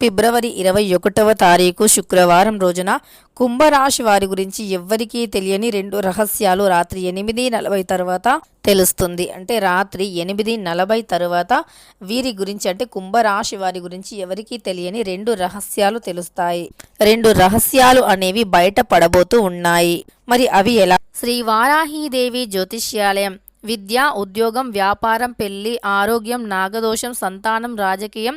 ఫిబ్రవరి ఇరవై ఒకటవ తారీఖు శుక్రవారం రోజున కుంభరాశి వారి గురించి ఎవ్వరికీ తెలియని రెండు రహస్యాలు రాత్రి ఎనిమిది నలభై తర్వాత తెలుస్తుంది. అంటే రాత్రి ఎనిమిది నలభై తర్వాత వీరి గురించి అంటే కుంభరాశి వారి గురించి ఎవరికీ తెలియని రెండు రహస్యాలు తెలుస్తాయి. రెండు రహస్యాలు అనేవి బయట పడబోతూ ఉన్నాయి. మరి అవి ఎలా? శ్రీ వారాహీదేవి జ్యోతిష్యాలయం. విద్య ఉద్యోగం వ్యాపారం పెళ్ళి ఆరోగ్యం నాగదోషం సంతానం రాజకీయం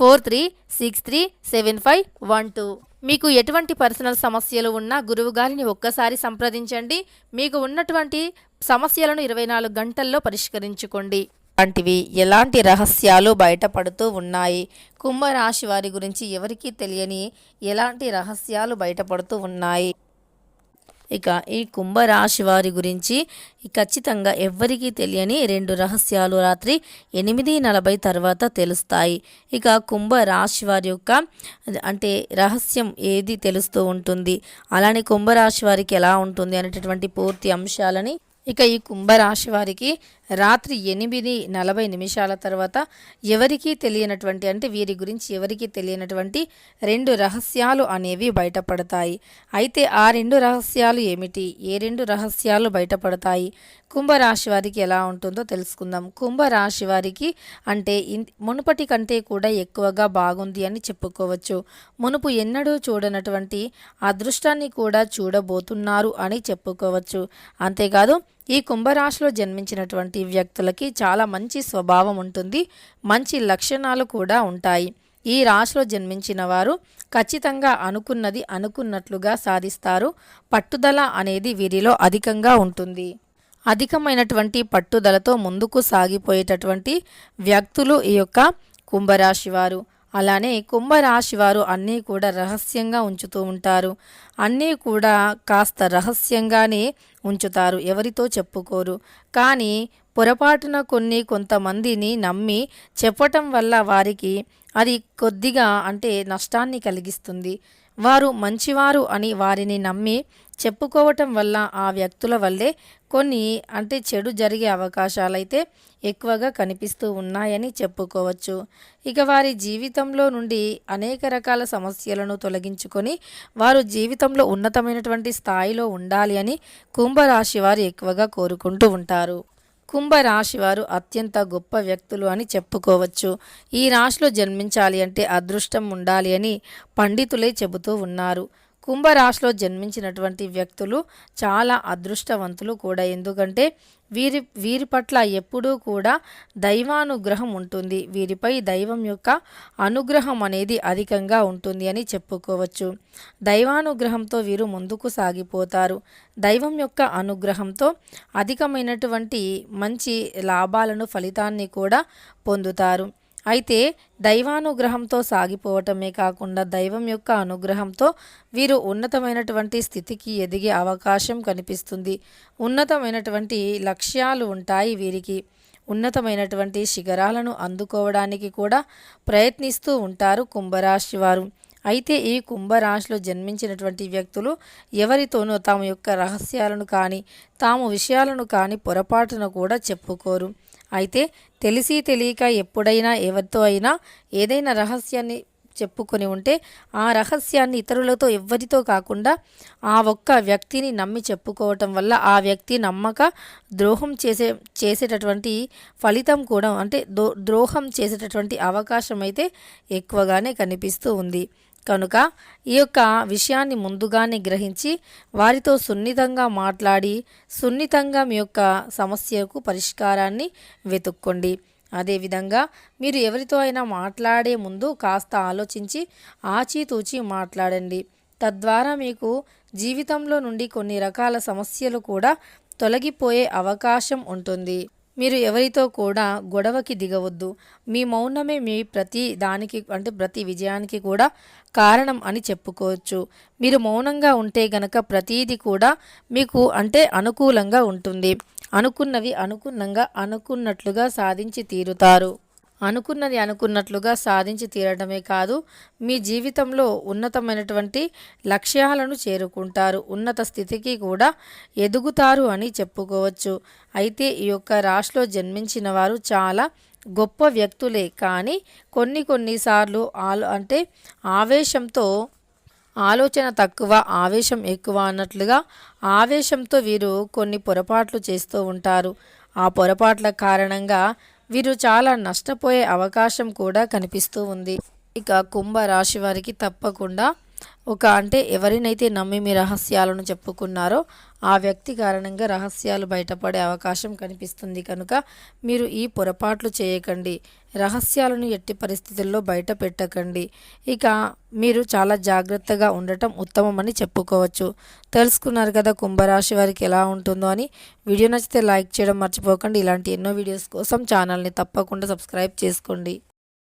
four three six three seven five one two. మీకు ఎటువంటి పర్సనల్ సమస్యలు ఉన్నా గురువు గారిని ఒక్కసారి సంప్రదించండి. మీకు ఉన్నటువంటి సమస్యలను ఇరవై నాలుగు గంటల్లో పరిష్కరించుకోండి. వంటివి ఎలాంటి రహస్యాలు బయటపడుతూ ఉన్నాయి? కుంభరాశి వారి గురించి ఎవరికీ తెలియని ఎలాంటి రహస్యాలు బయటపడుతూ ఉన్నాయి? ఇక ఈ కుంభరాశి వారి గురించి ఖచ్చితంగా ఎవ్వరికీ తెలియని రెండు రహస్యాలు రాత్రి ఎనిమిది నలభై తర్వాత తెలుస్తాయి. ఇక కుంభరాశి వారి యొక్క అంటే రహస్యం ఏది తెలుస్తూ ఉంటుంది? అలానే కుంభరాశి వారికి ఎలా ఉంటుంది అనేటటువంటి పూర్తి అంశాలని ఇక ఈ కుంభరాశి వారికి రాత్రి ఎనిమిది నలభై నిమిషాల తర్వాత ఎవరికీ తెలియనటువంటి అంటే వీరి గురించి ఎవరికీ తెలియనటువంటి రెండు రహస్యాలు అనేవి బయటపడతాయి. అయితే ఆ రెండు రహస్యాలు ఏమిటి? ఏ రెండు రహస్యాలు బయటపడతాయి? కుంభరాశి వారికి ఎలా ఉంటుందో తెలుసుకుందాం. కుంభరాశి వారికి అంటే మునుపటి కంటే కూడా ఎక్కువగా బాగుంది అని చెప్పుకోవచ్చు. మునుపు ఎన్నడూ చూడనటువంటి అదృష్టాన్ని కూడా చూడబోతున్నారు అని చెప్పుకోవచ్చు. అంతేకాదు ఈ కుంభరాశిలో జన్మించినటువంటి వ్యక్తులకి చాలా మంచి స్వభావం ఉంటుంది మంచి లక్షణాలు కూడా ఉంటాయి. ఈ రాశిలో జన్మించిన వారు ఖచ్చితంగా అనుకున్నది అనుకున్నట్లుగా సాధిస్తారు. పట్టుదల అనేది వీరిలో అధికంగా ఉంటుంది. అధికమైనటువంటి పట్టుదలతో ముందుకు సాగిపోయేటటువంటి వ్యక్తులు ఈ యొక్క కుంభరాశి వారు. అలానే కుంభరాశి వారు అన్నీ కూడా రహస్యంగా ఉంచుతూ ఉంటారు. అన్నీ కూడా కాస్త రహస్యంగానే ఉంచుతారు ఎవరితో చెప్పుకోరు. కానీ పొరపాటున కొన్ని కొంతమందిని నమ్మి చెప్పటం వల్ల వారికి అది కొద్దిగా అంటే నష్టాన్ని కలిగిస్తుంది. వారు మంచివారు అని వారిని నమ్మి చెప్పుకోవటం వల్ల ఆ వ్యక్తుల వల్లే కొన్ని అంటే చెడు జరిగే అవకాశాలైతే ఎక్కువగా కనిపిస్తూ ఉన్నాయని చెప్పుకోవచ్చు. ఇక వారి జీవితంలో నుండి అనేక రకాల సమస్యలను తొలగించుకొని వారు జీవితంలో ఉన్నతమైనటువంటి స్థాయిలో ఉండాలి అని కుంభరాశి వారు ఎక్కువగా కోరుకుంటూ ఉంటారు. కుంభరాశి వారు అత్యంత గొప్ప వ్యక్తులు అని చెప్పుకోవచ్చు. ఈ రాశిలో జన్మించాలి అంటే అదృష్టం ఉండాలి అని పండితులే చెబుతూ ఉన్నారు. కుంభరాశిలో జన్మించినటువంటి వ్యక్తులు చాలా అదృష్టవంతులు కూడా. ఎందుకంటే వీరి వీరి పట్ల ఎప్పుడూ కూడా దైవానుగ్రహం ఉంటుంది. వీరిపై దైవం యొక్క అనుగ్రహం అనేది అధికంగా ఉంటుంది అని చెప్పుకోవచ్చు. దైవానుగ్రహంతో వీరు ముందుకు సాగిపోతారు. దైవం యొక్క అనుగ్రహంతో అధికమైనటువంటి మంచి లాభాలను ఫలితాన్ని కూడా పొందుతారు. అయితే దైవానుగ్రహంతో సాగిపోవటమే కాకుండా దైవం యొక్క అనుగ్రహంతో వీరు ఉన్నతమైనటువంటి స్థితికి ఎదిగే అవకాశం కనిపిస్తుంది. ఉన్నతమైనటువంటి లక్ష్యాలు ఉంటాయి వీరికి. ఉన్నతమైనటువంటి శిఖరాలను అందుకోవడానికి కూడా ప్రయత్నిస్తూ ఉంటారు కుంభరాశి వారు. అయితే ఈ కుంభరాశిలో జన్మించినటువంటి వ్యక్తులు ఎవరితోనూ తాము యొక్క రహస్యాలను కానీ తాము విషయాలను కానీ పొరపాటున కూడా చెప్పుకోరు. అయితే తెలిసి తెలియక ఎప్పుడైనా ఎవరితో అయినా ఏదైనా రహస్యాన్ని చెప్పుకొని ఉంటే ఆ రహస్యాన్ని ఇతరులతో ఎవ్వరితో కాకుండా ఆ ఒక్క వ్యక్తిని నమ్మి చెప్పుకోవటం వల్ల ఆ వ్యక్తి నమ్మక ద్రోహం చేసే చేసేటటువంటి ఫలితం కూడా అంటే ద్రోహం చేసేటటువంటి అవకాశం అయితే ఎక్కువగానే కనిపిస్తూ ఉంది. కనుక ఈ యొక్క విషయాన్ని ముందుగానే గ్రహించి వారితో సున్నితంగా మాట్లాడి సున్నితంగా మీ యొక్క సమస్యకు పరిష్కారాన్ని వెతుక్కోండి. అదేవిధంగా మీరు ఎవరితో అయినా మాట్లాడే ముందు కాస్త ఆలోచించి ఆచితూచి మాట్లాడండి. తద్వారా మీకు జీవితంలో నుండి కొన్ని రకాల సమస్యలు కూడా తొలగిపోయే అవకాశం ఉంటుంది. మీరు ఎవరితో కూడా గొడవకి దిగవద్దు. మీ మౌనమే మీ ప్రతి దానికి అంటే ప్రతి విజయానికి కూడా కారణం అని చెప్పుకోవచ్చు. మీరు మౌనంగా ఉంటే గనక ప్రతీది కూడా మీకు అంటే అనుకూలంగా ఉంటుంది. అనుకున్నవి అనుకున్నంగా అనుకున్నట్లుగా సాధించి తీరుతారు. అనుకున్నది అనుకున్నట్లుగా సాధించి తీరడమే కాదు మీ జీవితంలో ఉన్నతమైనటువంటి లక్ష్యాలను చేరుకుంటారు. ఉన్నత స్థితికి కూడా ఎదుగుతారు అని చెప్పుకోవచ్చు. అయితే ఈ యొక్క రాశిలో జన్మించిన వారు చాలా గొప్ప వ్యక్తులే. కానీ కొన్ని కొన్నిసార్లు ఆలో అంటే ఆవేశంతో ఆలోచన తక్కువ ఆవేశం ఎక్కువ అన్నట్లుగా ఆవేశంతో వీరు కొన్ని పొరపాట్లు చేస్తూ ఉంటారు. ఆ పొరపాట్ల కారణంగా వీరు చాలా నష్టపోయే అవకాశం కూడా కనిపిస్తూ ఉంది. ఇక కుంభ రాశి వారికి తప్పకుండా ఒక అంటే ఎవరినైతే నమ్మి మీ రహస్యాలను చెప్పుకున్నారో ఆ వ్యక్తి కారణంగా రహస్యాలు బయటపడే అవకాశం కనిపిస్తుంది కనుక మీరు ఈ పొరపాట్లు చేయకండి. రహస్యాలను ఎట్టి పరిస్థితుల్లో బయట పెట్టకండి ఇక మీరు చాలా జాగ్రత్తగా ఉండటం ఉత్తమమని చెప్పుకోవచ్చు. తెలుసుకున్నారు కదా కుంభరాశి వారికి ఎలా ఉంటుందో అని. వీడియో నచ్చితే లైక్ చేయడం మర్చిపోకండి. ఇలాంటి ఎన్నో వీడియోస్ కోసం ఛానల్ని తప్పకుండా సబ్స్క్రైబ్ చేసుకోండి.